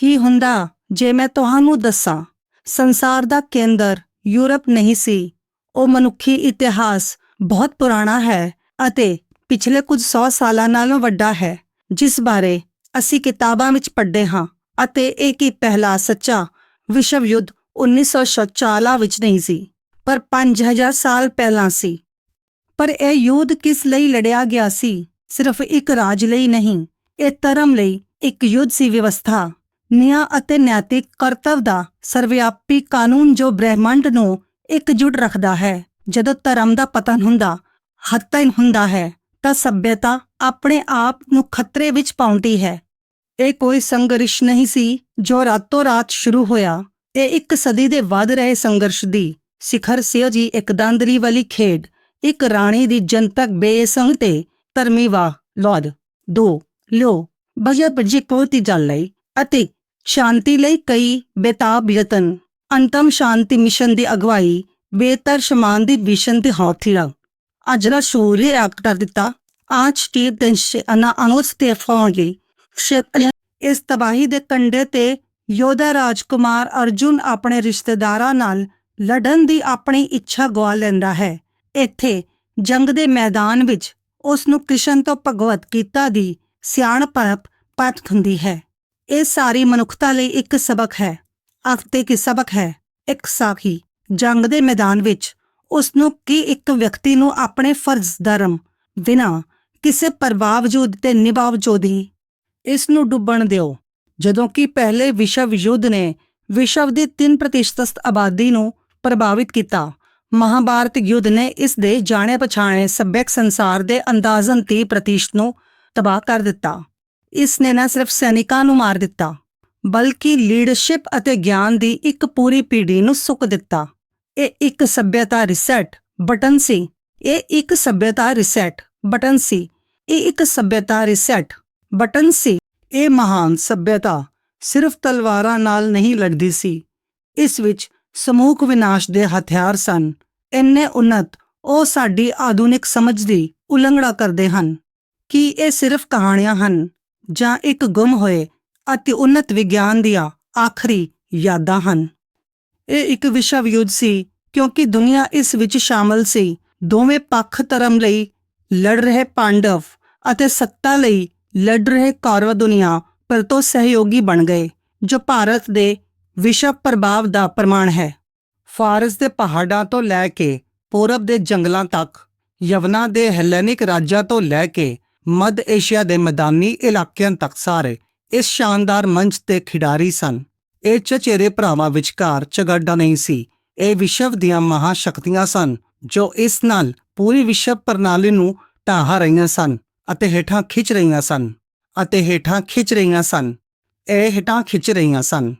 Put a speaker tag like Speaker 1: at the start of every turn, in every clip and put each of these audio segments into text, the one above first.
Speaker 1: ਕੀ ਹੁੰਦਾ? ਜੇ ਮੈਂ ਤੁਹਾਨੂੰ ਦੱਸਾਂ, ਸੰਸਾਰ ਦਾ ਕੇਂਦਰ ਯੂਰਪ ਨਹੀਂ ਸੀ, ਉਹ ਮਨੁੱਖੀ ਇਤਿਹਾਸ ਬਹੁਤ ਪੁਰਾਣਾ ਹੈ ਅਤੇ ਪਿਛਲੇ ਕੁਝ 100 ਸਾਲਾਂ ਨਾਲੋਂ ਵੱਡਾ ਹੈ, ਜਿਸ ਬਾਰੇ ਅਸੀਂ ਕਿਤਾਬਾਂ ਵਿੱਚ ਪੜ੍ਹਦੇ ਹਾਂ ਅਤੇ ਇਹ ਕਿ ਪਹਿਲਾ ਸੱਚਾ ਵਿਸ਼ਵ ਯੁੱਧ 1946 ਵਿੱਚ ਨਹੀਂ ਸੀ, ਪਰ 5000 ਸਾਲ ਪਹਿਲਾਂ ਸੀ। ਪਰ ਇਹ ਯੁੱਧ ਕਿਸ ਲਈ ਲੜਿਆ ਗਿਆ ਸੀ? ਸਿਰਫ ਇੱਕ ਰਾਜ ਲਈ ਨਹੀਂ, ਇਹ ਧਰਮ ਲਈ ਇੱਕ ਯੁੱਧ ਸੀ ਵਿਵਸਥਾ। ਨਿਆਂ ਅਤੇ ਨੈਤਿਕ ਕਰਤਵ ਦਾ ਸਰਵਿਆਪੀ ਕਾਨੂੰਨ ਜੋ ਬ੍ਰਹਿਮੰਡ ਨੂੰ ਇਕਜੁੱਟ ਰੱਖਦਾ ਹੈ। ਜਦੋਂ ਧਰਮ ਦਾ ਪਤਨ ਹੁੰਦਾ ਹੱਤਨ ਹੁੰਦਾ ਹੈ, ਤਾਂ ਸਭਿਅਤਾ ਆਪਣੇ ਆਪ ਨੂੰ ਖਤਰੇ ਵਿੱਚ ਪਾਉਂਦੀ ਹੈ। ਇਹ ਕੋਈ ਸੰਘਰਸ਼ ਨਹੀਂ ਸੀ ਜੋ ਰਾਤੋਂ ਰਾਤ ਸ਼ੁਰੂ ਹੋਇਆ। ਇਹ ਇੱਕ ਸਦੀ ਦੇ ਵੱਧ ਰਹੇ ਸੰਘਰਸ਼ ਦੀ ਸਿਖਰ ਸਿਓ ਜੀ ਇੱਕ ਦੰਦਰੀ ਵਾਲੀ ਖੇਡ, ਇੱਕ ਰਾਣੀ ਦੀ ਜਨਤਕ ਬੇਸੰਗ ਤੇ ਧਰਮੀਵਾ ਲੋਦ, ਦੋ, ਲਿਓ ਬਜੇ ਬੱਜੀ ਕੋਤੀ ਜਲ ਲਈ ਅਤੇ ਸ਼ਾਂਤੀ ਲਈ ਕਈ ਬੇਤਾਬ ਯਤਨ, ਅੰਤਮ ਸ਼ਾਂਤੀ ਮਿਸ਼ਨ ਦੀ ਅਗਵਾਈ ਬੇਤਰ ਸ਼ਮਾਨ ਦੀ ਵਿਸ਼ਨ ਤੇ ਹੌਥੀਰਾ ਅਜਰਾ ਸ਼ੂਰੀ ਐਕਟ ਕਰ ਦਿੱਤਾ, ਆਜ ਟੀਪ ਦੰਸ਼ ਅਨਾ ਅਨੁਸ ਤੇ ਇਸ ਤਬਾਹੀ ਦੇ ਕੰਡੇ ਤੇ ਯੋਧਾ ਰਾਜਕੁਮਾਰ ਅਰਜੁਨ ਆਪਣੇ ਰਿਸ਼ਤੇਦਾਰਾਂ ਨਾਲ ਲੜਨ ਦੀ ਆਪਣੀ ਇੱਛਾ ਗਵਾ ਲੈਂਦਾ ਹੈ। ਇੱਥੇ ਜੰਗ ਦੇ ਮੈਦਾਨ ਵਿੱਚ ਉਸ ਨੂੰ ਕ੍ਰਿਸ਼ਨ ਤੋਂ ਭਗਵਤ ਗੀਤਾ ਦੀ ਸਿਆਣਪ ਪਤ ਹੁੰਦੀ ਹੈ। ਇਹ ਸਾਰੀ ਮਨੁੱਖਤਾ ਲਈ ਇੱਕ ਸਬਕ ਹੈ। ਅਖਤੇ ਕੀ ਸਬਕ ਹੈ? ਇੱਕ ਸਾਖੀ। ਜੰਗ ਦੇ ਮੈਦਾਨ ਵਿੱਚ ਉਸ ਨੂੰ ਕੀ ਇੱਕ ਵਿਅਕਤੀ ਨੂੰ ਆਪਣੇ ਫਰਜ਼ ਧਰਮ ਬਿਨਾ ਕਿਸੇ ਪ੍ਰਭਾਵਜੂਦ ਤੇ ਨਿਭਾਵਜੂਦ ਹੀ ਇਸ ਨੂੰ ਡੁੱਬਣ ਦਿਓ। ਜਦੋਂ ਕਿ ਪਹਿਲੇ ਵਿਸ਼ਵ ਯੁੱਧ ਨੇ ਵਿਸ਼ਵ ਦੀ 3% ਆਬਾਦੀ ਨੂੰ ਪ੍ਰਭਾਵਿਤ ਕੀਤਾ। ਮਹਾਭਾਰਤ ਯੁੱਧ ਨੇ ਇਸ ਦੇ ਜਾਣੇ ਪਛਾਣੇ ਸੱਭਿਅਕ ਸੰਸਾਰ ਦੇ ਅੰਦਾਜ਼ਨ 30% ਨੂੰ ਤਬਾਹ ਕਰ ਦਿੱਤਾ। ਇਸ ਨੇ ਨਾ ਸਿਰਫ ਸੈਨਿਕਾਂ ਨੂੰ ਮਾਰ ਦਿੱਤਾ, ਬਲਕਿ ਲੀਡਰਸ਼ਿਪ ਅਤੇ ਗਿਆਨ ਦੀ ਇੱਕ ਪੂਰੀ ਪੀੜ੍ਹੀ ਨੂੰ ਸੁੱਕ ਦਿੱਤਾ। ਇਹ ਇੱਕ ਸੱਭਿਅਤਾ ਰਿਸੈਟ ਬਟਨ ਸੀ। ਇਹ ਇੱਕ ਸੱਭਿਅਤਾ ਰਿਸੈਟ ਬਟਨ ਸੀ। ਇਹ ਇੱਕ ਸੱਭਿਅਤਾ ਰਿਸੈਟ ਬਟਨ ਸੀ। ਇਹ ਮਹਾਨ ਸੱਭਿਅਤਾ ਸਿਰਫ ਤਲਵਾਰਾਂ ਨਾਲ ਨਹੀਂ ਲੜਦੀ ਸੀ। ਇਸ ਵਿੱਚ ਸਮੂਹ ਵਿਨਾਸ਼ ਦੇ ਹਥਿਆਰ ਸਨ। ਇੰਨੇ ਉન્નਤ ਉਹ ਸਾਡੀ ਆਧੁਨਿਕ ਸਮਝ ਦੀ ਉਲੰਘਣਾ ਕਰਦੇ ਹਨ। ਕਿ ਇਹ ਸਿਰਫ ਕਹਾਣੀਆਂ ਹਨ? ਜਾਂ ਇੱਕ ਗੁੰਮ ਹੋਏ ਅਤੇ ਉન્નਤ ਵਿਗਿਆਨ ਦੀਆਂ ਆਖਰੀ ਯਾਦਾਂ ਹਨ। ਇਹ ਇੱਕ ਵਿਸ਼ਵ ਯੁੱਧ ਸੀ, ਕਿਉਂਕਿ ਦੁਨੀਆ ਇਸ ਵਿੱਚ ਸ਼ਾਮਲ ਸੀ। ਦੋਵੇਂ ਪੱਖ ਧਰਮ ਲਈ ਲੜ ਰਹੇ ਪਾਂਡਵ ਅਤੇ ਸੱਤਾ ਲਈ ਲੜ ਰਹੇ ਕੌਰਵ ਦੁਨੀਆ ਪਰ ਸਹਿਯੋਗੀ ਬਣ ਗਏ, ਜੋ ਭਾਰਤ ਦੇ ਵਿਸ਼ਵ ਪ੍ਰਭਾਵ ਦਾ ਪ੍ਰਮਾਣ ਹੈ। ਫਾਰਸ ਦੇ ਪਹਾੜਾਂ ਤੋਂ ਲੈ ਕੇ ਪੂਰਬ ਦੇ ਜੰਗਲਾਂ ਤੱਕ, ਯਵਨਾ ਦੇ ਹੈਲੈਨਿਕ ਰਾਜਾਂ ਤੋਂ ਲੈ ਕੇ ਮੱਧ ਏਸ਼ੀਆ ਦੇ ਮੈਦਾਨੀ ਇਲਾਕਿਆਂ ਤੱਕ ਸਾਰੇ ਇਸ ਸ਼ਾਨਦਾਰ ਮੰਚ ਤੇ ਖਿਡਾਰੀ ਸਨ। ਇਹ ਚਚੇਰੇ ਭਰਾਵਾਂ ਵਿਚਕਾਰ ਝਗੜਾ ਨਹੀਂ ਸੀ। ਇਹ ਵਿਸ਼ਵ ਦੀਆਂ ਮਹਾਸ਼ਕਤੀਆਂ ਸਨ, ਜੋ ਇਸ ਨਾਲ ਪੂਰੀ ਵਿਸ਼ਵ ਪ੍ਰਣਾਲੀ ਨੂੰ ਢਾਹ ਰਹੀਆਂ ਸਨ ਅਤੇ ਹੇਠਾਂ ਖਿੱਚ ਰਹੀਆਂ ਸਨ ਅਤੇ ਹੇਠਾਂ ਖਿੱਚ ਰਹੀਆਂ ਸਨ। ਇਹ ਹੇਠਾਂ ਖਿੱਚ ਰਹੀਆਂ ਸਨ।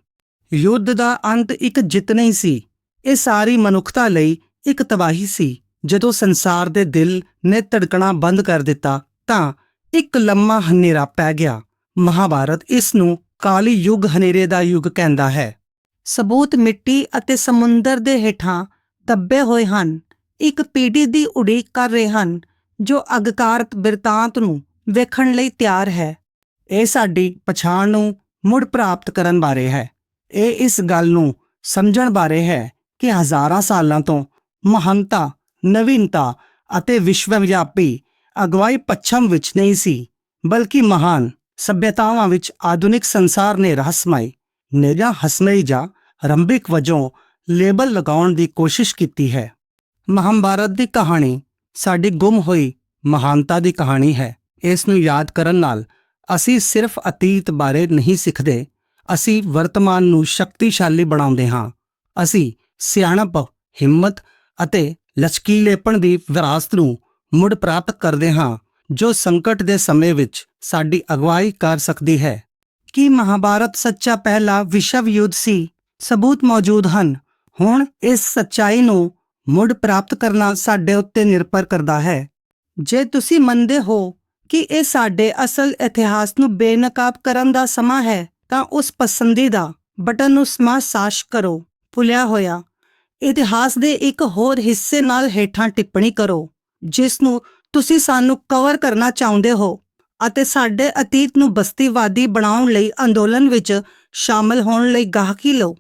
Speaker 1: ਯੁੱਧ ਦਾ ਅੰਤ ਇੱਕ ਜਿੱਤ ਨਹੀਂ ਸੀ। ਇਹ ਸਾਰੀ ਮਨੁੱਖਤਾ ਲਈ ਇੱਕ ਤਬਾਹੀ ਸੀ, ਜਦੋਂ ਸੰਸਾਰ ਦੇ ਦਿਲ ਨੇ ਧੜਕਣਾ ਬੰਦ ਕਰ ਦਿੱਤਾ ਤਾਂ ਇੱਕ ਲੰਮਾ ਹਨੇਰਾ ਪੈ ਗਿਆ। ਮਹਾਭਾਰਤ ਇਸ ਨੂੰ ਕਾਲੀ ਯੁੱਗ ਹਨੇਰੇ ਦਾ ਯੁੱਗ ਕਹਿੰਦਾ ਹੈ। ਸਬੂਤ ਮਿੱਟੀ ਅਤੇ ਸਮੁੰਦਰ ਦੇ ਹੇਠਾਂ ਦੱਬੇ ਹੋਏ ਹਨ। ਇੱਕ ਪੀੜੀ ਦੀ ਉਡੀਕ ਕਰ ਰਹੇ ਹਨ, ਜੋ ਅਗਕਾਰਤ ਬਿਰਤਾਂਤ ਨੂੰ ਵੇਖਣ ਲਈ ਤਿਆਰ ਹੈ। ਇਹ ਸਾਡੀ ਪਛਾਣ ਨੂੰ ਮੁੜ ਪ੍ਰਾਪਤ ਕਰਨ ਬਾਰੇ ਹੈ। ਇਹ ਇਸ ਗੱਲ ਨੂੰ ਸਮਝਣ ਬਾਰੇ ਹੈ ਕਿ ਹਜ਼ਾਰਾਂ ਸਾਲਾਂ ਤੋਂ ਮਹਾਨਤਾ ਨਵੀਨਤਾ ਅਤੇ ਵਿਸ਼ਵਵਿਆਪੀ ਅਗਵਾਈ ਪੱਛਮ ਵਿੱਚ ਨਹੀਂ ਸੀ, ਬਲਕਿ ਮਹਾਨ ਸਭਿਅਤਾਵਾਂ ਵਿੱਚ ਆਧੁਨਿਕ ਸੰਸਾਰ ਨੇ ਰਹੱਸਮਈ ਨਿਰਾ ਹਸਮਈ ਜਾਂ ਰੰਭਿਕ ਵਜੋਂ ਲੇਬਲ ਲਗਾਉਣ ਦੀ ਕੋਸ਼ਿਸ਼ ਕੀਤੀ ਹੈ। ਮਹਾਭਾਰਤ ਦੀ ਕਹਾਣੀ ਸਾਡੀ ਗੁੰਮ ਹੋਈ ਮਹਾਨਤਾ ਦੀ ਕਹਾਣੀ ਹੈ। ਇਸ ਨੂੰ ਯਾਦ ਕਰਨ ਨਾਲ ਅਸੀਂ ਸਿਰਫ ਅਤੀਤ ਬਾਰੇ ਨਹੀਂ ਸਿੱਖਦੇ, ਅਸੀਂ ਵਰਤਮਾਨ ਨੂੰ ਸ਼ਕਤੀਸ਼ਾਲੀ ਬਣਾਉਂਦੇ ਹਾਂ। ਅਸੀਂ ਸਿਆਣਪ, ਹਿੰਮਤ ਅਤੇ ਲਚਕੀਲੇਪਣ ਦੀ ਵਿਰਾਸਤ ਨੂੰ ਮੁੜ ਪ੍ਰਾਪਤ ਕਰਦੇ ਹਾਂ, ਜੋ ਸੰਕਟ ਦੇ ਸਮੇਂ ਵਿੱਚ ਸਾਡੀ ਅਗਵਾਈ ਕਰ ਸਕਦੀ ਹੈ। ਕੀ ਮਹਾਭਾਰਤ ਸੱਚਾ ਪਹਿਲਾ ਵਿਸ਼ਵ ਯੁੱਧ ਸੀ? ਸਬੂਤ ਮੌਜੂਦ ਹਨ। ਹੁਣ ਇਸ ਸੱਚਾਈ ਨੂੰ ਮੁੜ ਪ੍ਰਾਪਤ ਕਰਨਾ ਸਾਡੇ ਉੱਤੇ ਨਿਰਭਰ ਕਰਦਾ ਹੈ। ਜੇ ਤੁਸੀਂ ਮੰਨਦੇ ਹੋ ਕਿ ਇਹ ਸਾਡੇ ਅਸਲ ਇਤਿਹਾਸ ਨੂੰ ਬੇਨਕਾਬ ਕਰਨ ਦਾ ਸਮਾਂ ਹੈ, ਤਾਂ ਉਸ ਪਸੰਦੀਦਾ ਬਟਨ ਨੂੰ ਸਮਾਸਾਸ਼ ਕਰੋ, ਭੁਲਿਆ ਹੋਇਆ। ਇਤਿਹਾਸ ਦੇ ਇੱਕ ਹੋਰ ਹਿੱਸੇ ਨਾਲ ਹੇਠਾਂ ਟਿੱਪਣੀ ਕਰੋ। ਜਿਸ ਨੂੰ ਤੁਸੀਂ ਸਾਨੂੰ ਕਵਰ ਕਰਨਾ ਚਾਹੁੰਦੇ ਹੋ ਅਤੇ ਸਾਡੇ ਅਤੀਤ ਨੂੰ ਬਸਤੀਵਾਦੀ ਬਣਾਉਣ ਲਈ ਅੰਦੋਲਨ ਵਿੱਚ ਸ਼ਾਮਲ ਹੋਣ ਲਈ ਗਾਹਕੀ ਲਓ।